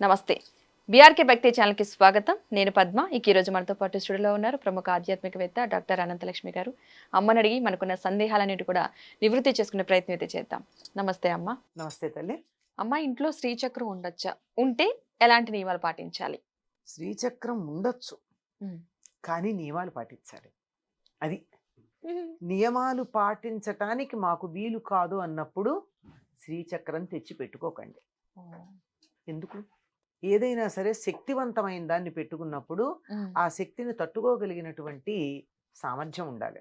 నమస్తే. బీఆర్కే భక్తి ఛానల్కి స్వాగతం. నేను పద్మ. ఇక ఈరోజు మనతో పాటు స్టూడియోలో ఉన్నారు ప్రముఖ ఆధ్యాత్మికవేత్త డాక్టర్ అనంతలక్ష్మి గారు. అమ్మని అడిగి మనకున్న సందేహాలన్నిటి కూడా నివృత్తి చేసుకునే ప్రయత్నం అయితే చేద్దాం. నమస్తే అమ్మ. నమస్తే తల్లి. అమ్మ ఇంట్లో శ్రీచక్రం ఉండొచ్చా? ఉంటే ఎలాంటి నియమాలు పాటించాలి? శ్రీచక్రం ఉండొచ్చు. కానీ నియమాలు పాటించాలి. అది నియమాలు పాటించటానికి మాకు వీలు కాదు అన్నప్పుడు శ్రీచక్రం తెచ్చి పెట్టుకోకండి. ఎందుకు? ఏదైనా సరే శక్తివంతమైన దాన్ని పెట్టుకున్నప్పుడు ఆ శక్తిని తట్టుకోగలిగినటువంటి సామర్థ్యం ఉండాలి.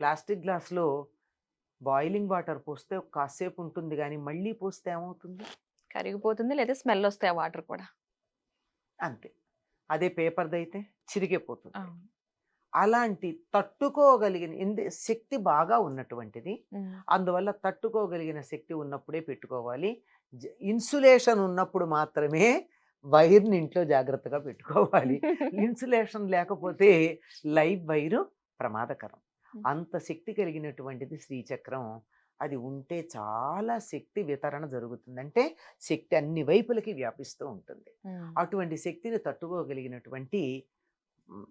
ప్లాస్టిక్ గ్లాస్లో బాయిలింగ్ వాటర్ పోస్తే కాసేపు ఉంటుంది కానీ మళ్ళీ పోస్తే ఏమవుతుంది? కరిగిపోతుంది లేదా స్మెల్ వస్తాయి వాటర్ కూడా. అంతే. అదే పేపర్ది అయితే చిరిగిపోతుంది. అలాంటి తట్టుకోగలిగిన ఎందు శక్తి బాగా ఉన్నటువంటిది. అందువల్ల తట్టుకోగలిగిన శక్తి ఉన్నప్పుడే పెట్టుకోవాలి. ఇన్సులేషన్ ఉన్నప్పుడు మాత్రమే వైర్ని ఇంట్లో జాగ్రత్తగా పెట్టుకోవాలి. ఇన్సులేషన్ లేకపోతే లైవ్ వైరు ప్రమాదకరం. అంత శక్తి కలిగినటువంటిది శ్రీచక్రం. అది ఉంటే చాలా శక్తి వితరణ జరుగుతుంది. అంటే శక్తి అన్ని వైపులకి వ్యాపిస్తూ ఉంటుంది. అటువంటి శక్తిని తట్టుకోగలిగినటువంటి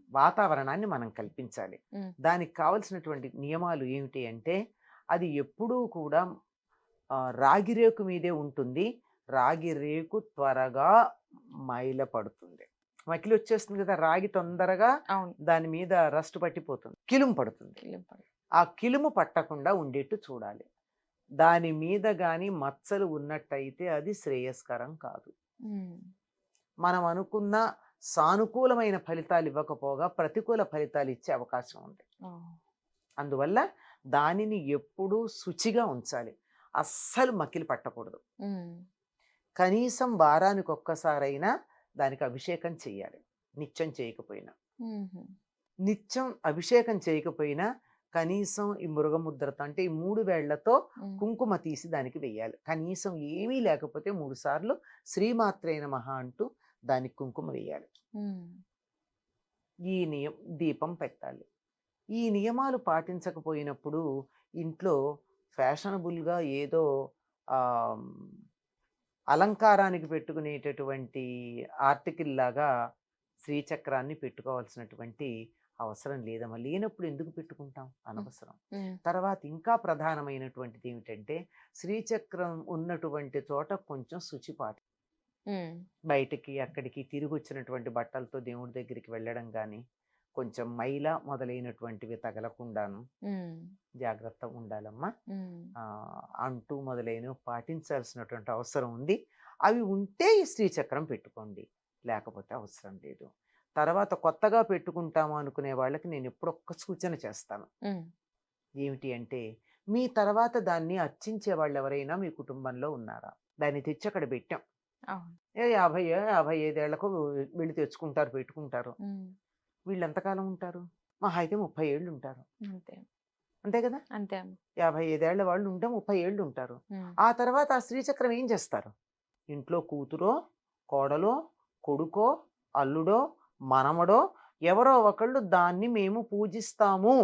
వాతావరణాన్ని మనం కల్పించాలి. దానికి కావలసినటువంటి నియమాలు ఏమిటి అంటే అది ఎప్పుడూ కూడా రాగి రేకు మీదే ఉంటుంది. రాగి రేకు త్వరగా మైల పడుతుంది. మకిలి వచ్చేస్తుంది కదా రాగి తొందరగా దాని మీద రస్ట్ పట్టిపోతుంది. కిలుము పడుతుంది. ఆ కిలుము పట్టకుండా ఉండేట్టు చూడాలి. దాని మీద కానీ మచ్చలు ఉన్నట్టయితే అది శ్రేయస్కరం కాదు. మనం అనుకున్న సానుకూలమైన ఫలితాలు ఇవ్వకపోగా ప్రతికూల ఫలితాలు ఇచ్చే అవకాశం ఉంది. అందువల్ల దానిని ఎప్పుడూ శుచిగా ఉంచాలి. అస్సలు మకిలి పట్టకూడదు. కనీసం వారానికి ఒక్కసారైనా దానికి అభిషేకం చేయాలి నిత్యం చేయకపోయినా. నిత్యం అభిషేకం చేయకపోయినా కనీసం ఈ మృగముద్రతో అంటే ఈ మూడు వేళ్ళతో కుంకుమ తీసి దానికి వెయ్యాలి కనీసం ఏమీ లేకపోతే మూడు సార్లు శ్రీమాత్రైన మహా అంటూ దానికి కుంకుమ వేయాలి. ఈ నియం దీపం పెట్టాలి. ఈ నియమాలు పాటించకపోయినప్పుడు ఇంట్లో ఫ్యాషనబుల్గా ఏదో అలంకారానికి పెట్టుకునేటటువంటి ఆర్టికల్ లాగా శ్రీచక్రాన్ని పెట్టుకోవాల్సినటువంటి అవసరం లేదమ్మా లేనప్పుడు ఎందుకు పెట్టుకుంటాం? అనవసరం. తర్వాత ఇంకా ప్రధానమైనటువంటిది ఏమిటంటే శ్రీచక్రం ఉన్నటువంటి చోట కొంచెం శుచిపాటి బయటికి అక్కడికి తిరిగి వచ్చినటువంటి బట్టలతో దేవుడి దగ్గరికి వెళ్ళడం కానీ కొంచెం మైల మొదలైనటువంటివి తగలకుండాను జాగ్రత్త ఉండాలమ్మా. అంటూ మొదలైనవి పాటించాల్సినటువంటి అవసరం ఉంది. అవి ఉంటే ఈ శ్రీచక్రం పెట్టుకోండి. లేకపోతే అవసరం లేదు. తర్వాత కొత్తగా పెట్టుకుంటాము అనుకునే వాళ్ళకి నేను ఎప్పుడు ఒక్క సూచన చేస్తాను. ఏమిటి అంటే మీ తర్వాత దాన్ని అర్చించే వాళ్ళు ఎవరైనా మీ కుటుంబంలో ఉన్నారా? దాన్ని తెచ్చి అక్కడ పెట్టాం. యాభై యాభై ఐదేళ్ళకు వీళ్ళు తెచ్చుకుంటారు పెట్టుకుంటారు. వీళ్ళు ఎంతకాలం ఉంటారు? మహా అయితే ముప్పై ఏళ్ళు ఉంటారు. అంతే. అంతే కదా? అంతే యాభై ఐదేళ్ళ వాళ్ళు ఉంటే ముప్పై ఏళ్ళు ఉంటారు. ఆ తర్వాత ఆ శ్రీచక్రం ఏం చేస్తారు? ఇంట్లో కూతురో కోడలో కొడుకో అల్లుడో మనమడో ఎవరో ఒకళ్ళు దాన్ని మేము పూజిస్తాము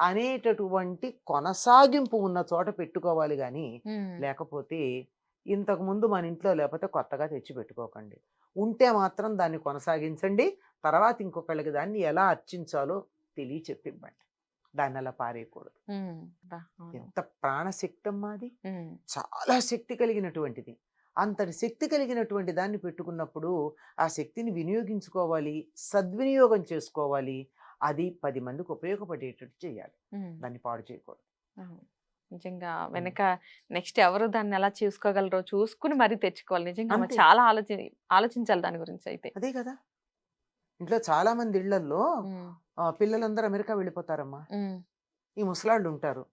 అనేటటువంటి కొనసాగింపు ఉన్న చోట పెట్టుకోవాలి కానీ లేకపోతే ఇంతకు ముందు మన ఇంట్లో లేకపోతే కొత్తగా తెచ్చి పెట్టుకోకండి. ఉంటే మాత్రం దాన్ని కొనసాగించండి. తర్వాత ఇంకొకళ్ళకి దాన్ని ఎలా అర్చించాలో తెలియ చెప్పివ్వండి దాన్ని అలా పారేయకూడదు. ఎంత ప్రాణశక్తి అమ్మా అది. ఉమ్, చాలా శక్తి కలిగినటువంటిది. అంతటి శక్తి కలిగినటువంటి దాన్ని పెట్టుకున్నప్పుడు ఆ శక్తిని వినియోగించుకోవాలి సద్వినియోగం చేసుకోవాలి. అది పది మందికి ఉపయోగపడేటట్టు చేయాలి. దాన్ని పాడు చేయకూడదు. నిజంగా వెనక నెక్స్ట్ ఎవరు దాన్ని ఎలా చూసుకోగలరో చూసుకుని మరీ తెచ్చుకోవాలి. నిజంగా. చాలా ఆలోచి ఆలోచించాలి దాని గురించి అయితే. అదే కదా! ఇంట్లో చాలా మంది ఆ, పిల్లలందరూ అమెరికా వెళ్ళిపోతారమ్మా. ఈ ముసలాళ్ళు ఉంటారు.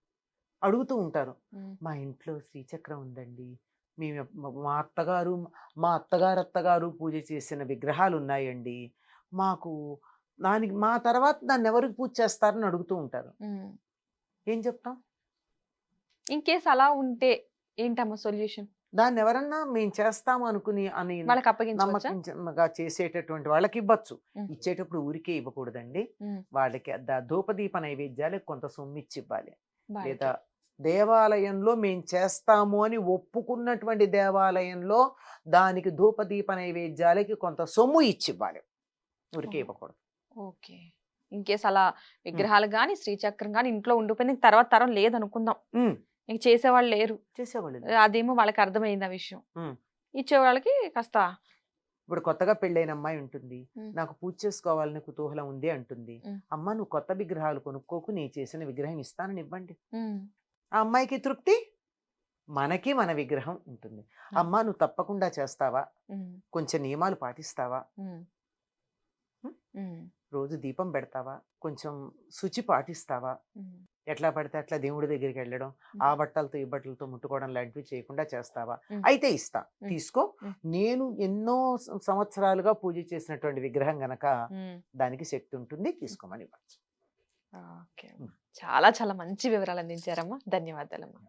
అడుగుతూ ఉంటారు. మా ఇంట్లో శ్రీచక్రం ఉందండి. మేము మా- మా అత్తగారు మా అత్తగారు అత్తగారు పూజ చేసిన విగ్రహాలు ఉన్నాయండి. మాకు దానికి మా తర్వాత దాన్ని ఎవరికి పూజ చేస్తారని అడుగుతూ ఉంటారు. ఏం చెప్తాం? ఇన్ కేస్ అలా ఉంటే ఏంటమ్మా సొల్యూషన్? దాన్ని ఎవరన్నా మేము చేస్తాము అనుకుని అని వాళ్ళకి నమ్మకంగా చేసేటటువంటి వాళ్ళకి ఇవ్వచ్చు. ఇచ్చేటప్పుడు ఊరికే ఇవ్వకూడదండి. వాళ్ళకి ధూపదీప నైవేద్యాలకు కొంత సొమ్ము ఇచ్చి ఇవ్వాలి. లేదా దేవాలయంలో మేము చేస్తాము అని ఒప్పుకున్నటువంటి దేవాలయంలో దానికి ధూపదీప నైవేద్యాలకి కొంత సొమ్ము ఇచ్చి ఇవ్వాలి ఊరికే. ఇవ్వకూడదు. ఓకే. ఇన్ కేస్ అలా విగ్రహాలు కానీ శ్రీచక్రం కానీ ఇంట్లో ఉండిపోయింది తర్వాత తరం లేదనుకుందాం. ఇంక చేసేవాళ్ళు లేరు. చేసేవాళ్ళు అదేమో వాళ్ళకి అర్థమైంది ఆ విషయం. ఉమ్. ఇచ్చే వాళ్ళకి కాస్త ఇప్పుడు కొత్తగా పెళ్ళైన అమ్మాయి ఉంటుంది. నాకు పూజ చేసుకోవాలని కుతూహలం ఉంది అంటుంది. అమ్మ నువ్వు కొత్త విగ్రహాలు కొనుక్కోకు నీ చేసిన విగ్రహం ఇస్తానని ఇవ్వండి. ఉమ్, ఆ అమ్మాయికి తృప్తి? మనకి మన విగ్రహం ఉంటుంది. అమ్మ నువ్వు తప్పకుండా చేస్తావా? ఉమ్, కొంచెం నియమాలు పాటిస్తావా? ఉమ్, ఉమ్. ఉమ్, రోజు దీపం పెడతావా? కొంచెం శుచి పాటిస్తావా? ఉమ్, ఎట్లా పడితే అట్లా దేవుడి దగ్గరికి వెళ్ళడం. ఆ బట్టలతో ఈ బట్టలతో ముట్టుకోవడం లాంటివి చేయకుండా చేస్తావా. అయితే ఇస్తా. తీసుకో. నేను ఎన్నో సంవత్సరాలుగా పూజ చేసినటువంటి విగ్రహం గనక. దానికి శక్తి ఉంటుంది తీసుకోమని ఇవ్వచ్చు. చాలా చాలా మంచి వివరాలు అందించారమ్మా ధన్యవాదాలమ్మా